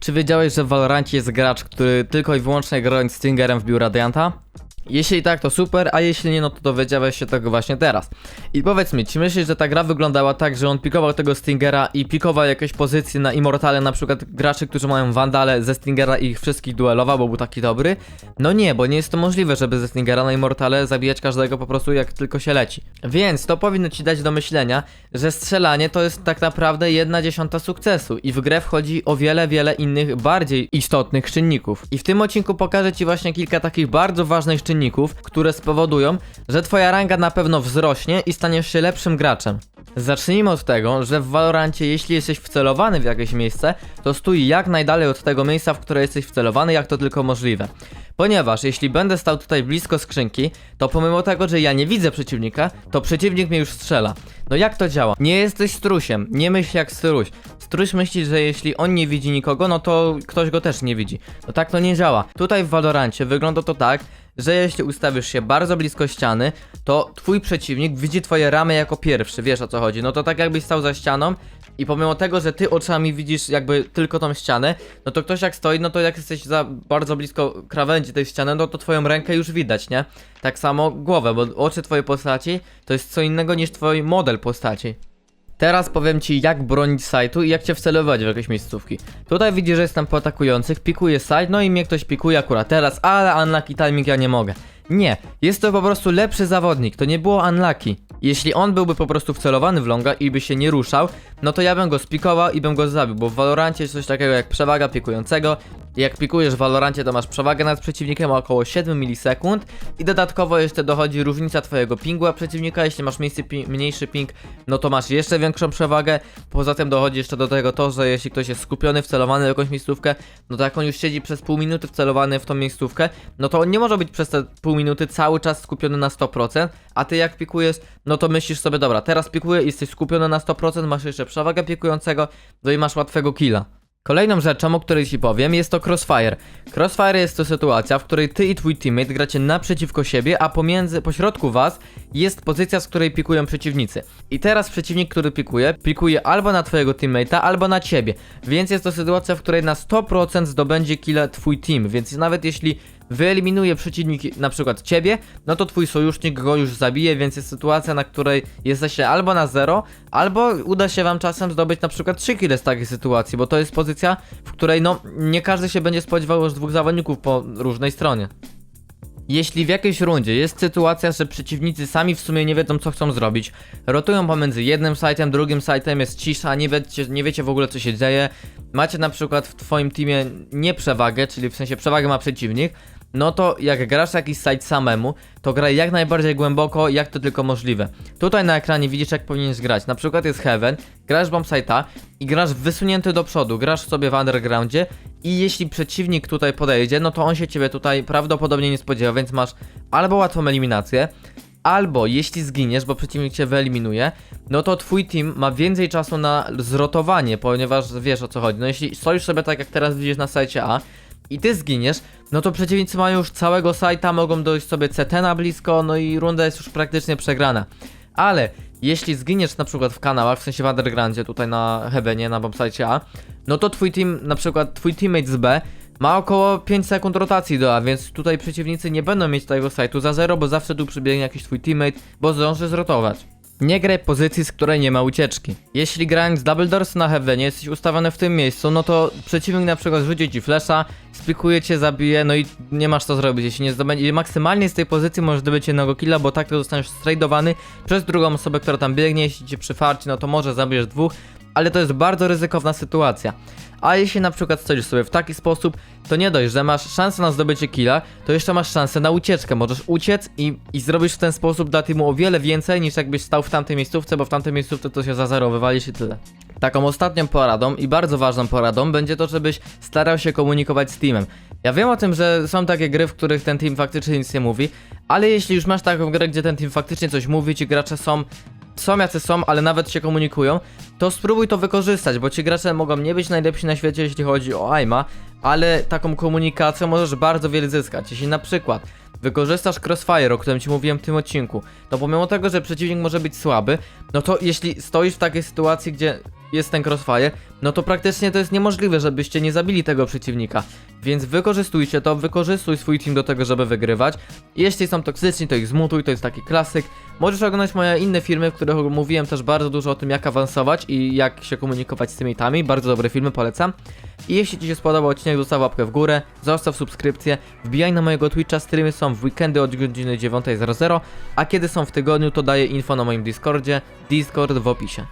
Czy wiedziałeś, że w Valorancie jest gracz, który tylko i wyłącznie grając Stingerem wbił Radianta? Jeśli tak, to super, a jeśli nie, no to dowiedziałeś się tego właśnie teraz. I powiedz mi, czy myślisz, że ta gra wyglądała tak, że on pikował tego Stingera i pikował jakieś pozycje na Immortale, na przykład graczy, którzy mają Vandale ze Stingera i ich wszystkich duelował, bo był taki dobry? No nie, bo nie jest to możliwe, żeby ze Stingera na Immortale zabijać każdego po prostu jak tylko się leci. Więc to powinno ci dać do myślenia, że strzelanie to jest tak naprawdę jedna dziesiąta sukcesu i w grę wchodzi o wiele, wiele innych bardziej istotnych czynników. I w tym odcinku pokażę ci właśnie kilka takich bardzo ważnych czynników, które spowodują, że twoja ranga na pewno wzrośnie i staniesz się lepszym graczem. Zacznijmy od tego, że w Valorancie jeśli jesteś wcelowany w jakieś miejsce, to stój jak najdalej od tego miejsca, w które jesteś wcelowany, jak to tylko możliwe. Ponieważ jeśli będę stał tutaj blisko skrzynki, to pomimo tego, że ja nie widzę przeciwnika, to przeciwnik mnie już strzela. No jak to działa? Nie jesteś strusiem, nie myśl jak struś. Struś myśli, że jeśli on nie widzi nikogo, no to ktoś go też nie widzi. No tak to nie działa. Tutaj w Valorancie wygląda to tak, że jeśli ustawisz się bardzo blisko ściany, to twój przeciwnik widzi twoje ramy jako pierwszy, wiesz o co chodzi. No to tak jakbyś stał za ścianą i pomimo tego, że ty oczami widzisz jakby tylko tą ścianę, no to ktoś jak stoi, no to jak jesteś za bardzo blisko krawędzi tej ściany, no to twoją rękę już widać, nie? Tak samo głowę, bo oczy twojej postaci to jest co innego niż twój model postaci. Teraz powiem ci jak bronić sajtu i jak cię wcelować w jakieś miejscówki. Tutaj widzisz, że jestem po atakujących, pikuję site, no i mnie ktoś pikuje akurat teraz, ale unlucky timing ja nie mogę. Nie, jest to po prostu lepszy zawodnik, to nie było unlucky. Jeśli on byłby po prostu wcelowany w longa i by się nie ruszał, no to ja bym go spikował i bym go zabił, bo w Valorancie jest coś takiego jak przewaga pikującego. Jak pikujesz w Valorancie, to masz przewagę nad przeciwnikiem o około 7 milisekund i dodatkowo jeszcze dochodzi różnica twojego pingu a przeciwnika, jeśli masz pi mniejszy ping, no to masz jeszcze większą przewagę. Poza tym dochodzi jeszcze do tego to, że jeśli ktoś jest skupiony, wcelowany w jakąś miejscówkę, no to jak on już siedzi przez pół minuty wcelowany w tą miejscówkę, no to on nie może być przez te pół minuty cały czas skupiony na 100%, a ty jak pikujesz, no to myślisz sobie, dobra, teraz pikuję, jesteś skupiony na 100%, masz jeszcze przewagę pikującego, no i masz łatwego killa. Kolejną rzeczą, o której ci powiem, jest to Crossfire. Crossfire jest to sytuacja, w której ty i twój teammate gracie naprzeciwko siebie, a pomiędzy, pośrodku was jest pozycja, z której pikują przeciwnicy. I teraz przeciwnik, który pikuje, pikuje albo na twojego teammate'a, albo na ciebie. Więc jest to sytuacja, w której na 100% zdobędzie killa twój team, więc nawet jeśli wyeliminuje przeciwnik na przykład ciebie, no to twój sojusznik go już zabije, więc jest sytuacja, na której jesteście albo na zero, albo uda się wam czasem zdobyć na przykład 3 kile z takiej sytuacji, bo to jest pozycja, w której no nie każdy się będzie spodziewał już dwóch zawodników po różnej stronie. Jeśli w jakiejś rundzie jest sytuacja, że przeciwnicy sami w sumie nie wiedzą co chcą zrobić, rotują pomiędzy jednym sajtem, drugim sajtem, jest cisza, nie wiecie, nie wiecie w ogóle co się dzieje, macie na przykład w twoim teamie nie przewagę, czyli w sensie przewagę ma przeciwnik, no to jak grasz jakiś site samemu, to graj jak najbardziej głęboko, jak to tylko możliwe. Tutaj na ekranie widzisz jak powinieneś grać. Na przykład jest Heaven, grasz bomb site'a i grasz wysunięty do przodu, grasz sobie w undergroundzie i jeśli przeciwnik tutaj podejdzie, no to on się ciebie tutaj prawdopodobnie nie spodziewa, więc masz albo łatwą eliminację, Albo jeśli zginiesz, bo przeciwnik cię wyeliminuje, no to twój team ma więcej czasu na zrotowanie, ponieważ wiesz o co chodzi. No jeśli stoisz sobie tak jak teraz widzisz na sajcie A i ty zginiesz, no to przeciwnicy mają już całego sajta, mogą dojść sobie CT na blisko, no i runda jest już praktycznie przegrana. Ale jeśli zginiesz na przykład w kanałach, w sensie w undergroundzie, tutaj na Heavenie, na bombsite A, no to twój team, na przykład twój teammate z B ma około 5 sekund rotacji do A, więc tutaj przeciwnicy nie będą mieć tego sajtu za zero, bo zawsze tu przybiegnie jakiś twój teammate, bo zdąży zrotować. Nie graj pozycji, z której nie ma ucieczki. Jeśli grając Double Doors na Heavenie jesteś ustawiony w tym miejscu, no to przeciwnik na przykład rzuci ci flesza, spikuje cię, zabije, no i nie masz co zrobić. Jeśli nie zdobędzie, maksymalnie z tej pozycji możesz zdobyć jednego killa, bo tak to zostaniesz stradowany przez drugą osobę, która tam biegnie, jeśli cię przyfarci, no to może zabijesz dwóch, ale to jest bardzo ryzykowna sytuacja. A jeśli na przykład stoisz sobie w taki sposób, to nie dość, że masz szansę na zdobycie killa, to jeszcze masz szansę na ucieczkę. Możesz uciec i, i zrobisz w ten sposób dla teamu o wiele więcej niż jakbyś stał w tamtej miejscówce, bo w tamtej miejscówce to się za zero wywalisz i tyle. Taką ostatnią poradą i bardzo ważną poradą będzie to, żebyś starał się komunikować z teamem. Ja wiem o tym, że są takie gry, w których ten team faktycznie nic nie mówi, ale jeśli już masz taką grę, gdzie ten team faktycznie coś mówi, ci gracze są są jacy są, ale nawet się komunikują, to spróbuj to wykorzystać, bo ci gracze mogą nie być najlepsi na świecie, jeśli chodzi o aima, ale taką komunikacją możesz bardzo wiele zyskać. Jeśli na przykład wykorzystasz crossfire, o którym ci mówiłem w tym odcinku, to pomimo tego, że przeciwnik może być słaby, no to jeśli stoisz w takiej sytuacji, gdzie jest ten crossfire, no to praktycznie to jest niemożliwe, żebyście nie zabili tego przeciwnika. Więc wykorzystujcie to, wykorzystuj swój team do tego, żeby wygrywać. Jeśli są toksyczni, to ich zmutuj, to jest taki klasyk. Możesz oglądać moje inne filmy, w których mówiłem też bardzo dużo o tym, jak awansować i jak się komunikować z teammate'ami. Bardzo dobre filmy, polecam. I jeśli Ci się spodobał odcinek, zostaw łapkę w górę, zostaw subskrypcję, wbijaj na mojego Twitcha, streamy są w weekendy od godziny 9.00, a kiedy są w tygodniu, to daję info na moim Discordzie, Discord w opisie.